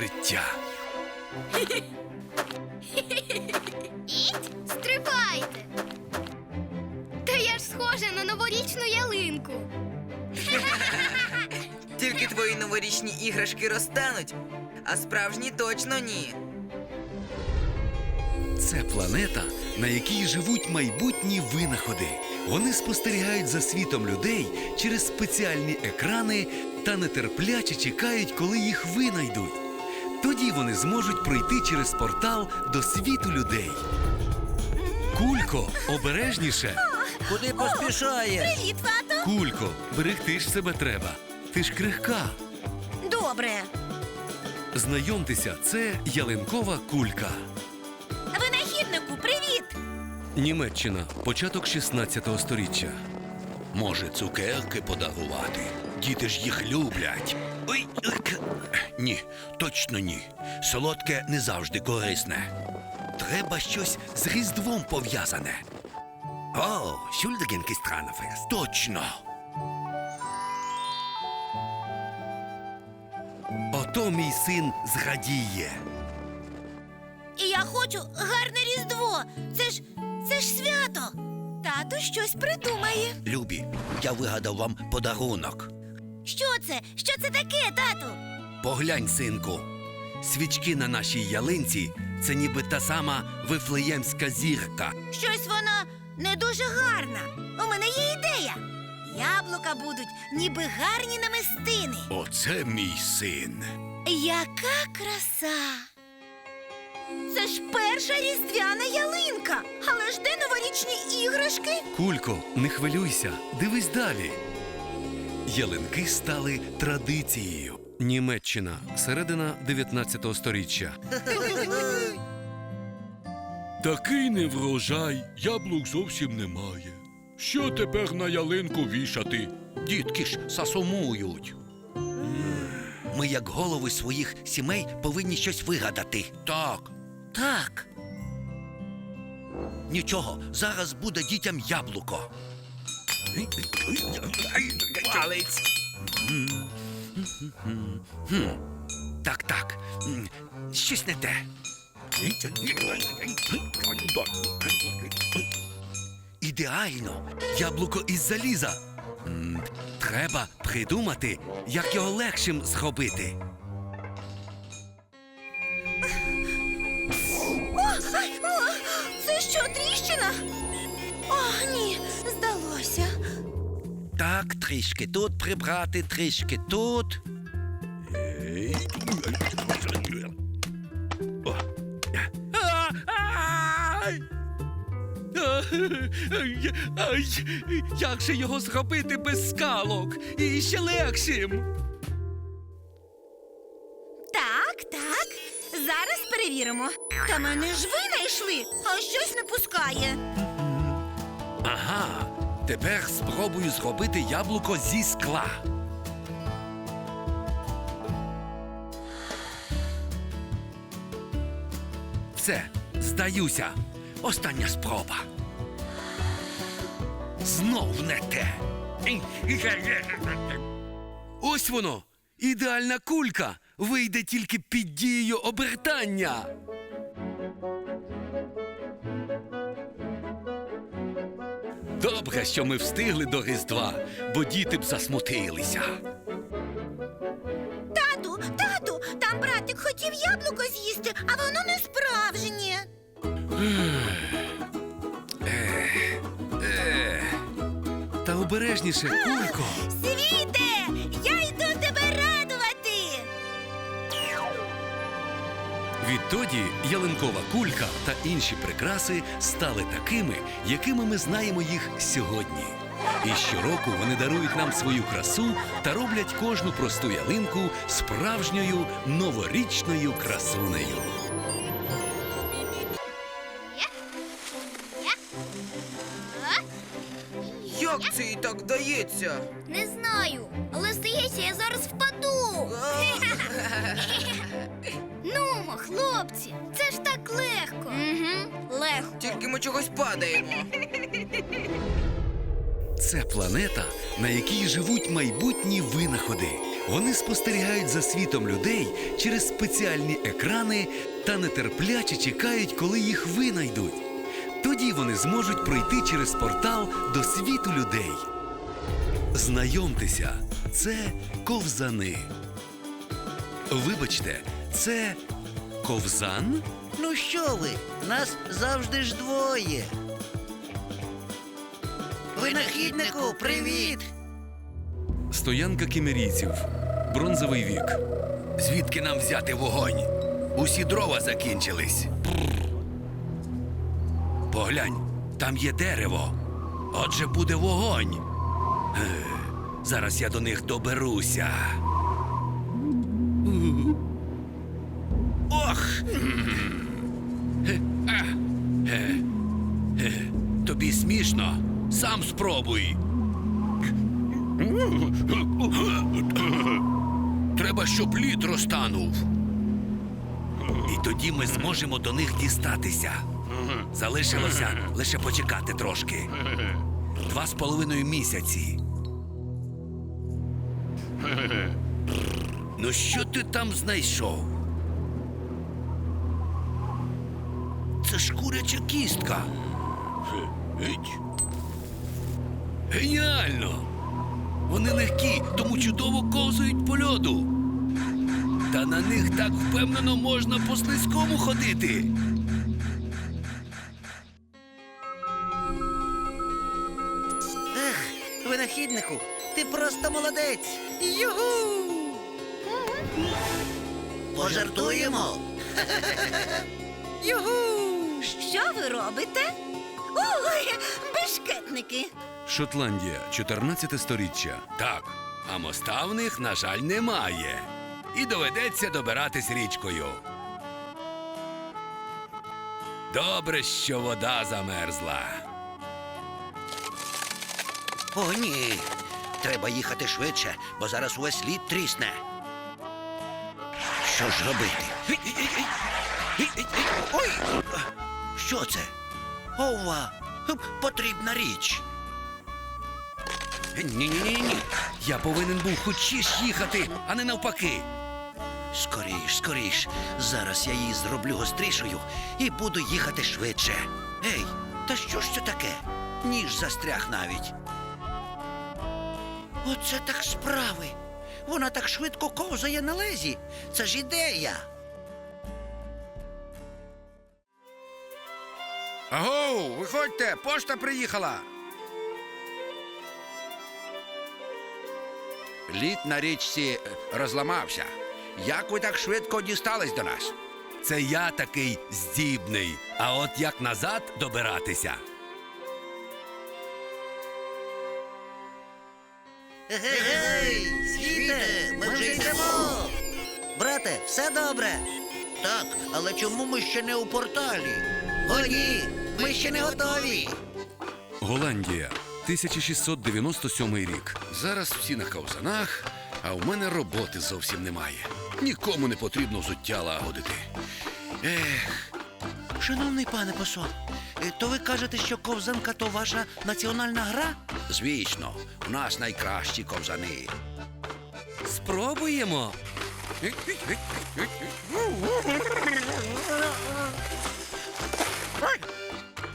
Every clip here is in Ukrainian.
відкриття. Іть, стрибайте. Та я ж схожа на новорічну ялинку. Тільки твої новорічні іграшки розтануть, а справжні точно ні. Це планета, на якій живуть майбутні винаходи. Вони спостерігають за світом людей через спеціальні екрани та нетерпляче чекають, коли їх винайдуть. Тоді вони зможуть пройти через портал до світу людей. Кулько, обережніше. Куди поспішає? Привіт, тато! Кулько, берегти ж себе треба. Ти ж крихка. Добре. Знайомтеся, це ялинкова кулька. Винахіднику, привіт! Німеччина, початок 16 століття. Може, цукерки подарувати? Діти ж їх люблять. Ой, ні, точно ні. Солодке не завжди корисне. Треба щось з Різдвом пов'язане. О, Schuldigenkistranefest. Точно. Ото мій син зрадіє. І я хочу гарне різдво. Це ж це ж свято. Тато щось придумає. Любі, я вигадав вам подарунок. Що це? Що це таке, тату? Поглянь, синку. Свічки на нашій ялинці це ніби та сама вифлеємська зірка. Щось вона не дуже гарна. У мене є ідея. Яблука будуть ніби гарні намистини. Оце мій син. Яка краса! Це ж перша різдвяна ялинка. Але ж де новорічні іграшки? Кулько, не хвилюйся, дивись далі. Ялинки стали традицією. Німеччина, середина 19 століття. Такий неврожай, яблук зовсім немає. Що тепер на ялинку вішати? Дітки ж сасумують. Ми, як голови своїх сімей, повинні щось вигадати. Так. Так. Нічого, зараз буде дітям яблуко. Палець. Так, так. Щось не те. Ідеально. Яблуко із заліза. Треба придумати, як його легшим зробити. Так, трішки тут прибрати, трішки тут. Як же його зробити без скалок? І ще легшим. Так, так. Зараз перевіримо. Та мене ж винайшли, а щось не пускає. Ага, тепер спробую зробити яблуко зі скла. Все, здаюся. Остання спроба. Знов не те. Ось воно. Ідеальна кулька. Вийде тільки під дією обертання. Добре, що ми встигли до Різдва, бо діти б засмутилися. Тату, тату, там братик хотів яблуко з'їсти, а воно не справжнє. Та обережніше, кулько. Відтоді ялинкова кулька та інші прикраси стали такими, якими ми знаємо їх сьогодні. І щороку вони дарують нам свою красу та роблять кожну просту ялинку справжньою новорічною красунею. Як це їй так вдається? Не знаю, але здається, я зараз впаду. Нумо, хлопці, це ж так легко. Угу, легко. Тільки ми чогось падаємо. Це планета, на якій живуть майбутні винаходи. Вони спостерігають за світом людей через спеціальні екрани та нетерпляче чекають, коли їх винайдуть. Тоді вони зможуть пройти через портал до світу людей. Знайомтеся, це ковзани. Вибачте, це ковзан? Ну що ви? Нас завжди ж двоє. Винахіднику, привіт! Стоянка кімерійців. Бронзовий вік. Звідки нам взяти вогонь? Усі дрова закінчились. Поглянь, там є дерево. Отже, буде вогонь. Зараз я до них доберуся. Тобі? Сам спробуй. Треба, щоб лід розтанув. І тоді ми зможемо до них дістатися. Залишилося лише почекати трошки. Два з половиною місяці. Ну, що ти там знайшов? Це ж куряча кістка. Геть. Геніально! Вони легкі, тому чудово ковзають по льоду. Та на них так впевнено можна по слизькому ходити. Ех, винахіднику, ти просто молодець. Югу! Пожартуємо. Югу! Що ви робите? Ой, бешкетники. Шотландія, 14 сторіччя. Так, а моста в них, на жаль, немає. І доведеться добиратись річкою. Добре, що вода замерзла. О, ні. Треба їхати швидше, бо зараз увесь лід трісне. Що ж робити? Ой! Що це? Ова! Потрібна річ. Ні-ні-ні. Я повинен був хочеш їхати, а не навпаки. Скоріш, скоріш. Зараз я її зроблю гострішою і буду їхати швидше. Ей, та що ж це таке? Ніж застряг навіть. Оце так справи. Вона так швидко ковзає на лезі. Це ж ідея. Агоу, виходьте, пошта приїхала. Лід на річці е, розламався. Як ви так швидко дістались до нас? Це я такий здібний. А от як назад добиратися? Гей, світе, ми вже йдемо. Брате, все добре. Так, але чому ми ще не у порталі? О, ні, ми ще не готові. Голландія, 1697 рік. Зараз всі на ковзанах, а у мене роботи зовсім немає. Нікому не потрібно взуття лагодити. Ех, Шановний пане посол, е, то ви кажете, що ковзанка то ваша національна гра? Звісно, у нас найкращі ковзани. спробуємо.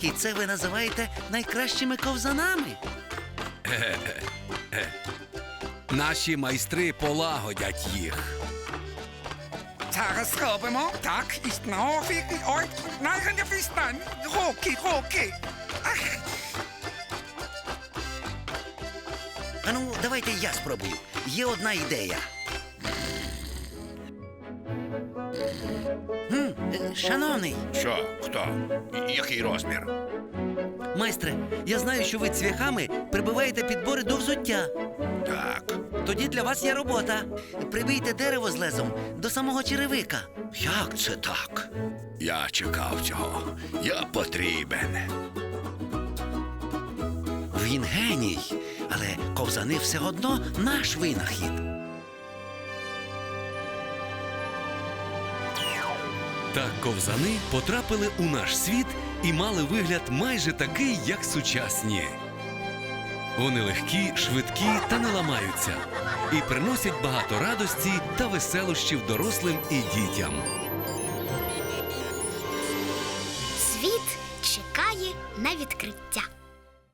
І це ви називаєте найкращими ковзанами? Наші майстри полагодять їх. Зараз робимо. Так, ist noch. Ой, nein, не встань. Руки, руки. Ах, А ну, давайте я спробую. Є одна ідея. Шановний, Що? Хто? Який розмір? майстре, я знаю, що ви цвяхами прибиваєте підбори до взуття. Так. Тоді для вас є робота. Прибийте дерево з лезом до самого черевика. Як це так? Я чекав цього. Я потрібен. Він геній, але ковзани все одно наш винахід. Так ковзани потрапили у наш світ і мали вигляд майже такий, як сучасні. Вони легкі, швидкі та не ламаються. І приносять багато радості та веселощів дорослим і дітям. Світ чекає на відкриття.